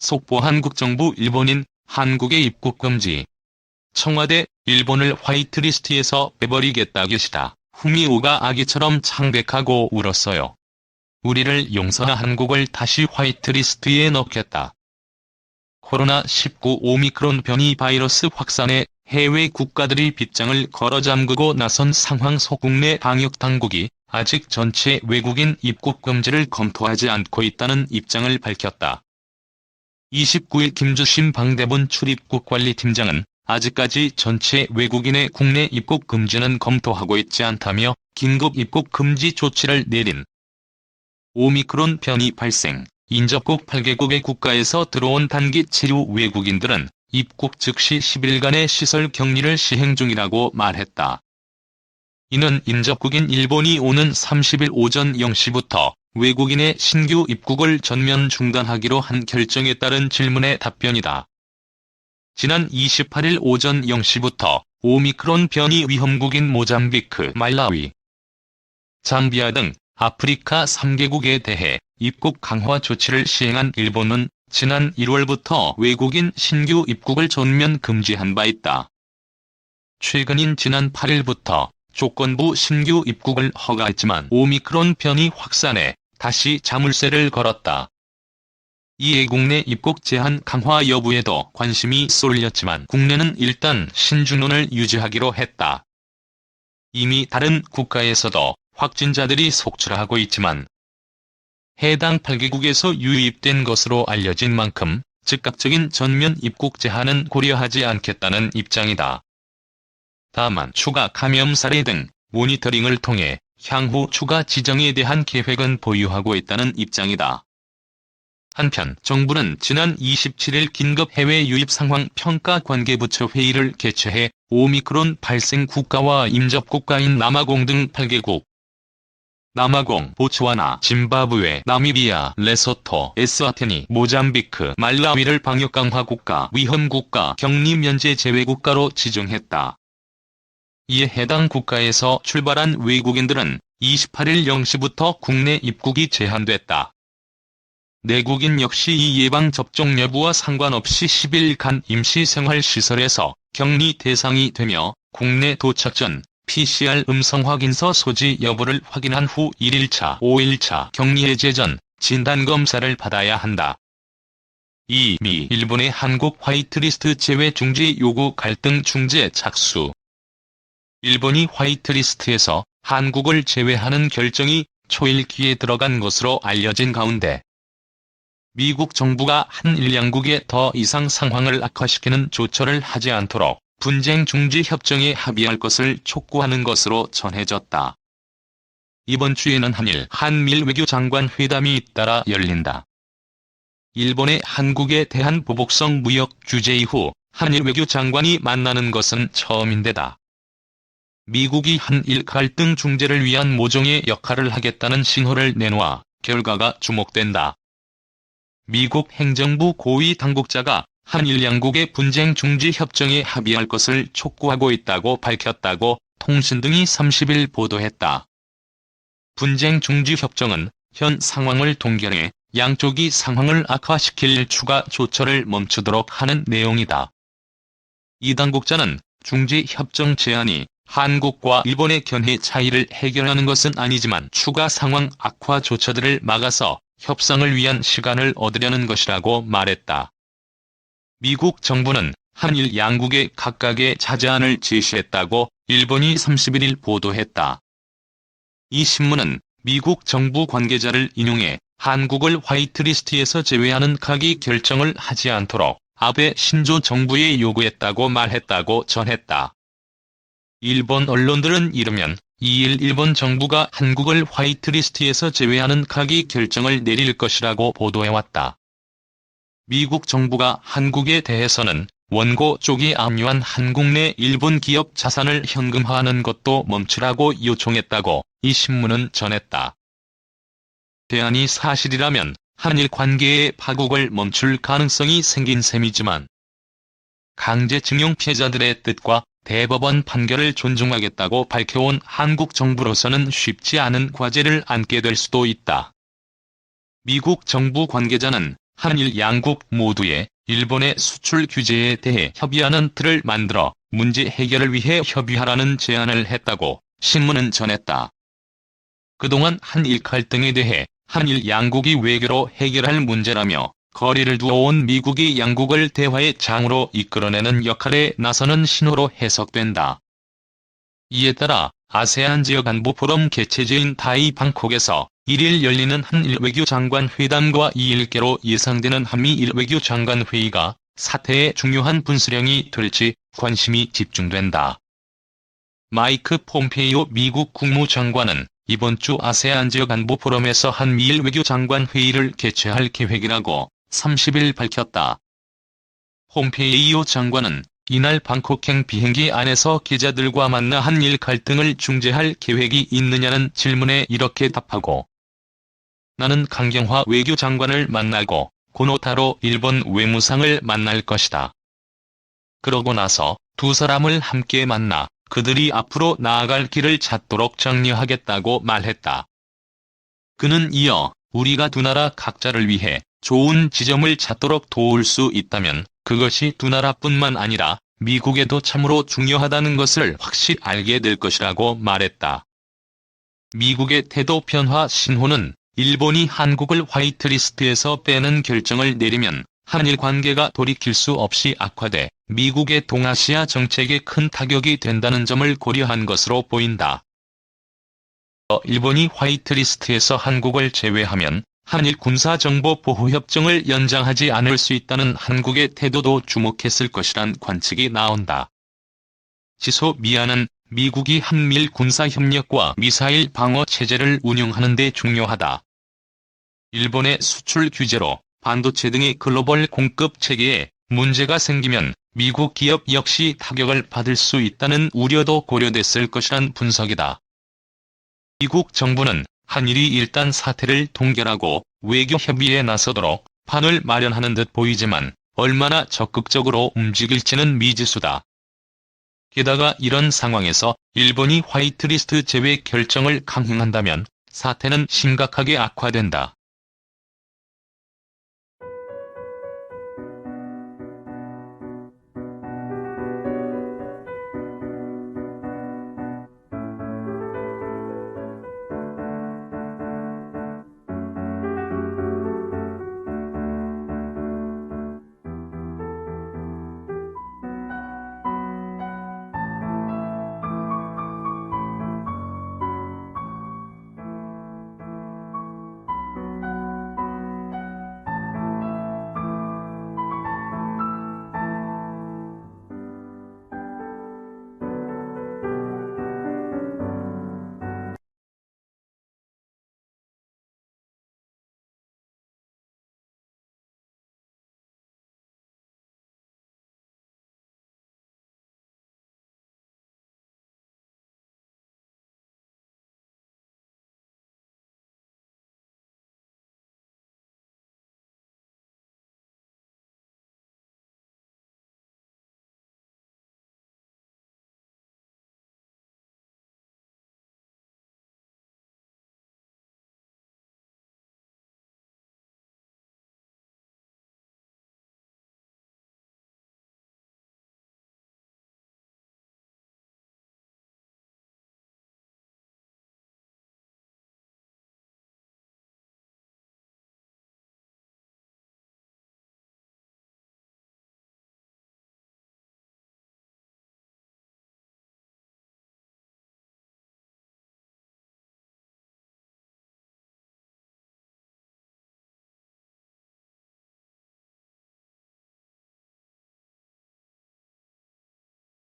속보 한 국정부 일본인 한국의 입국 금지. 청와대 일본을 화이트리스트에서 빼버리겠다 것이다. 후미오가 아기처럼 창백하고 울었어요. 우리를 용서하 한국을 다시 화이트리스트에 넣겠다. 코로나19 오미크론 변이 바이러스 확산에 해외 국가들이 빗장을 걸어 잠그고 나선 상황 속 국내 방역 당국이 아직 전체 외국인 입국 금지를 검토하지 않고 있다는 입장을 밝혔다. 29일 김주심 방대본 출입국 관리팀장은 아직까지 전체 외국인의 국내 입국 금지는 검토하고 있지 않다며 긴급 입국 금지 조치를 내린 오미크론 변이 발생, 인접국 8개국의 국가에서 들어온 단기 체류 외국인들은 입국 즉시 10일간의 시설 격리를 시행 중이라고 말했다. 이는 인접국인 일본이 오는 30일 오전 0시부터 외국인의 신규 입국을 전면 중단하기로 한 결정에 따른 질문의 답변이다. 지난 28일 오전 0시부터 오미크론 변이 위험국인 모잠비크, 말라위, 잠비아 등 아프리카 3개국에 대해 입국 강화 조치를 시행한 일본은 지난 1월부터 외국인 신규 입국을 전면 금지한 바 있다. 최근인 지난 8일부터 조건부 신규 입국을 허가했지만 오미크론 변이 확산에 다시 자물쇠를 걸었다. 이에 국내 입국 제한 강화 여부에도 관심이 쏠렸지만 국내는 일단 신중론을 유지하기로 했다. 이미 다른 국가에서도 확진자들이 속출하고 있지만 해당 8개국에서 유입된 것으로 알려진 만큼 즉각적인 전면 입국 제한은 고려하지 않겠다는 입장이다. 다만 추가 감염 사례 등 모니터링을 통해 향후 추가 지정에 대한 계획은 보유하고 있다는 입장이다. 한편 정부는 지난 27일 긴급 해외 유입 상황 평가 관계부처 회의를 개최해 오미크론 발생 국가와 임접 국가인 남아공 등 8개국, 남아공, 보츠와나, 짐바브웨, 나미비아, 레소토, 에스와티니, 모잠비크, 말라위를 방역 강화 국가, 위험 국가, 격리 면제 제외 국가로 지정했다. 이에 해당 국가에서 출발한 외국인들은 28일 0시부터 국내 입국이 제한됐다. 내국인 역시 이 예방접종 여부와 상관없이 10일간 임시생활시설에서 격리 대상이 되며 국내 도착 전 PCR 음성 확인서 소지 여부를 확인한 후 1일차, 5일차 격리 해제 전 진단검사를 받아야 한다. 이미 일본의 한국 화이트리스트 제외 중지 요구 갈등 중재 착수 일본이 화이트리스트에서 한국을 제외하는 결정이 초일기에 들어간 것으로 알려진 가운데 미국 정부가 한일 양국에 더 이상 상황을 악화시키는 조처를 하지 않도록 분쟁 중지 협정에 합의할 것을 촉구하는 것으로 전해졌다. 이번 주에는 한일 한밀 외교장관 회담이 잇따라 열린다. 일본의 한국에 대한 보복성 무역 규제 이후 한일 외교장관이 만나는 것은 처음인데다. 미국이 한일 갈등 중재를 위한 모종의 역할을 하겠다는 신호를 내놓아 결과가 주목된다. 미국 행정부 고위 당국자가 한일 양국의 분쟁 중지 협정에 합의할 것을 촉구하고 있다고 밝혔다고 통신 등이 30일 보도했다. 분쟁 중지 협정은 현 상황을 동결해 양쪽이 상황을 악화시킬 추가 조처를 멈추도록 하는 내용이다. 이 당국자는 중지 협정 제안이 한국과 일본의 견해 차이를 해결하는 것은 아니지만 추가 상황 악화 조처들을 막아서 협상을 위한 시간을 얻으려는 것이라고 말했다. 미국 정부는 한일 양국의 각각의 자제안을 제시했다고 일본이 31일 보도했다. 이 신문은 미국 정부 관계자를 인용해 한국을 화이트리스트에서 제외하는 각이 결정을 하지 않도록 아베 신조 정부에 요구했다고 말했다고 전했다. 일본 언론들은 이르면 2일 일본 정부가 한국을 화이트리스트에서 제외하는 각이 결정을 내릴 것이라고 보도해왔다. 미국 정부가 한국에 대해서는 원고 쪽이 압류한 한국 내 일본 기업 자산을 현금화하는 것도 멈추라고 요청했다고 이 신문은 전했다. 대안이 사실이라면 한일 관계의 파국을 멈출 가능성이 생긴 셈이지만 강제징용 피해자들의 뜻과 대법원 판결을 존중하겠다고 밝혀온 한국 정부로서는 쉽지 않은 과제를 안게 될 수도 있다. 미국 정부 관계자는 한일 양국 모두의 일본의 수출 규제에 대해 협의하는 틀을 만들어 문제 해결을 위해 협의하라는 제안을 했다고 신문은 전했다. 그동안 한일 갈등에 대해 한일 양국이 외교로 해결할 문제라며 거리를 두어온 미국이 양국을 대화의 장으로 이끌어내는 역할에 나서는 신호로 해석된다. 이에 따라 아세안 지역 안보 포럼 개최지인 타이 방콕에서 1일 열리는 한일 외교 장관 회담과 이일께로 예상되는 한미일 외교 장관 회의가 사태의 중요한 분수령이 될지 관심이 집중된다. 마이크 폼페이오 미국 국무장관은 이번 주 아세안 지역 안보 포럼에서 한미일 외교 장관 회의를 개최할 계획이라고 30일 밝혔다. 폼페이오 장관은 이날 방콕행 비행기 안에서 기자들과 만나 한일 갈등을 중재할 계획이 있느냐는 질문에 이렇게 답하고 나는 강경화 외교장관을 만나고 고노타로 일본 외무상을 만날 것이다. 그러고 나서 두 사람을 함께 만나 그들이 앞으로 나아갈 길을 찾도록 장려하겠다고 말했다. 그는 이어 우리가 두 나라 각자를 위해 좋은 지점을 찾도록 도울 수 있다면 그것이 두 나라뿐만 아니라 미국에도 참으로 중요하다는 것을 확실히 알게 될 것이라고 말했다. 미국의 태도 변화 신호는 일본이 한국을 화이트리스트에서 빼는 결정을 내리면 한일 관계가 돌이킬 수 없이 악화돼 미국의 동아시아 정책에 큰 타격이 된다는 점을 고려한 것으로 보인다. 일본이 화이트리스트에서 한국을 제외하면 한일 군사정보보호협정을 연장하지 않을 수 있다는 한국의 태도도 주목했을 것이란 관측이 나온다. 지소 미안은 미국이 한밀 군사협력과 미사일 방어 체제를 운영하는 데 중요하다. 일본의 수출 규제로 반도체 등의 글로벌 공급 체계에 문제가 생기면 미국 기업 역시 타격을 받을 수 있다는 우려도 고려됐을 것이란 분석이다. 미국 정부는 한일이 일단 사태를 동결하고 외교 협의에 나서도록 판을 마련하는 듯 보이지만 얼마나 적극적으로 움직일지는 미지수다. 게다가 이런 상황에서 일본이 화이트리스트 제외 결정을 강행한다면 사태는 심각하게 악화된다.